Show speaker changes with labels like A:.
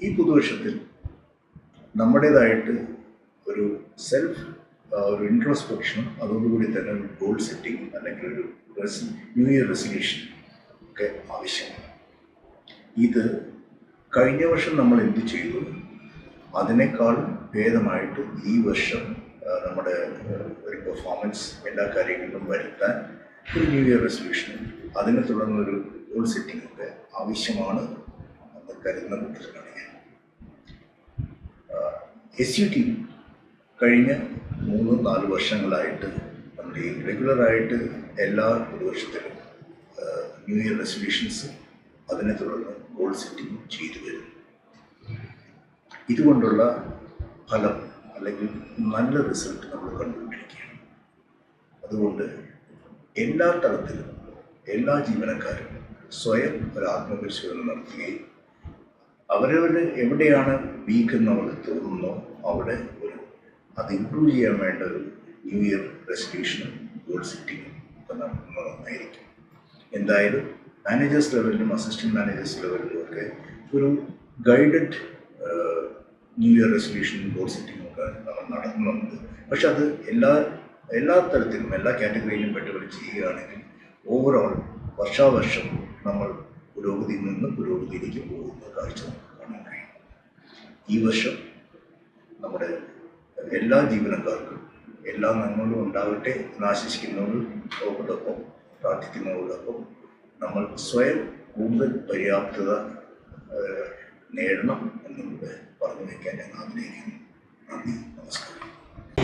A: ഈ പുതുവർഷത്തിൽ നമ്മുടേതായിട്ട് ഒരു സെൽഫ് ഒരു ഇൻട്രോസ്പെക്ഷനും അതോടുകൂടി തന്നെ ഒരു ഗോൾ സെറ്റിംഗ് അല്ലെങ്കിൽ ഒരു ന്യൂ ഇയർ റെസൊല്യൂഷൻ ഒക്കെ ആവശ്യമാണ്. ഇത് കഴിഞ്ഞ വർഷം നമ്മൾ എന്ത് ചെയ്തു? അതിനേക്കാൾ ഭേദമായിട്ട് ഈ വർഷം നമ്മുടെ ഒരു പെർഫോമൻസ് എല്ലാ കാര്യങ്ങളിലും വരുത്താൻ ഒരു ന്യൂ ഇയർ റെസൊല്യൂഷനും അതിനെ തുടർന്നൊരു ഗോൾ സെറ്റിംഗ് ഒക്കെ ആവശ്യമാണ്. കരുതുന്ന കൂട്ടത്തിലാണ് ഞാൻ. എസ് യു ടി കഴിഞ്ഞ മൂന്ന് നാല് വർഷങ്ങളായിട്ട് നമ്മുടെ ഈ റെഗുലറായിട്ട് എല്ലാ പുതുവർഷത്തിലും ന്യൂ ഇയർ റെസൊല്യൂഷൻസ് അതിനെ തുടർന്ന് ഗോൾ സെറ്റിംഗ് ചെയ്തു വരും. ഇതുകൊണ്ടുള്ള ഫലം അല്ലെങ്കിൽ നല്ല റിസൾട്ട് നമ്മൾ കണ്ടുകൊണ്ടിരിക്കുകയാണ് അതുകൊണ്ട് എല്ലാ തലത്തിലും എല്ലാ ജീവനക്കാരും സ്വയം ഒരു ആത്മപരിശോധന നടത്തുകയും അവരവർ എവിടെയാണ് വീക്ക് എന്ന് അവർക്ക് തോന്നുന്നോ അവിടെ ഒരു അത് ഇമ്പ്രൂവ് ചെയ്യാൻ വേണ്ട ഒരു ന്യൂ ഇയർ റെസൊല്യൂഷനും ഗോൾ സെറ്റിങ്ങും ഒക്കെ നടത്തുന്നത് നന്നായിരിക്കും എന്തായാലും മാനേജേഴ്സ് ലെവലിലും അസിസ്റ്റന്റ് മാനേജേഴ്സ് ലെവലിലും ഒക്കെ ഒരു ഗൈഡഡ് ന്യൂ ഇയർ റെസൊല്യൂഷനും ഗോൾ സെറ്റിങ്ങും ഒക്കെ നമ്മൾ നടത്തുന്നുണ്ട്. പക്ഷെ അത് എല്ലാ എല്ലാ തരത്തിലും എല്ലാ കാറ്റഗറിയിലും പെട്ടവർ ചെയ്യുകയാണെങ്കിൽ ഓവറോൾ വർഷാവർഷം നമ്മൾ പുരോഗതിയിൽ നിന്ന് പുരോഗതിയിലേക്ക് പോകുന്ന കാഴ്ച ഈ വർഷം നമ്മുടെ എല്ലാ ജീവനക്കാർക്കും എല്ലാ നന്മകളും ഉണ്ടാവട്ടെ നാശിക്കുന്നവരോടൊപ്പം പ്രാർത്ഥിക്കുന്നവരോടൊപ്പം നമ്മൾ സ്വയം കൂടുതൽ പര്യാപ്തത നേടണം എന്നുകൂടെ പറഞ്ഞു വയ്ക്കാൻ ഞാൻ ആഗ്രഹിക്കുന്നു. നന്ദി നമസ്കാരം.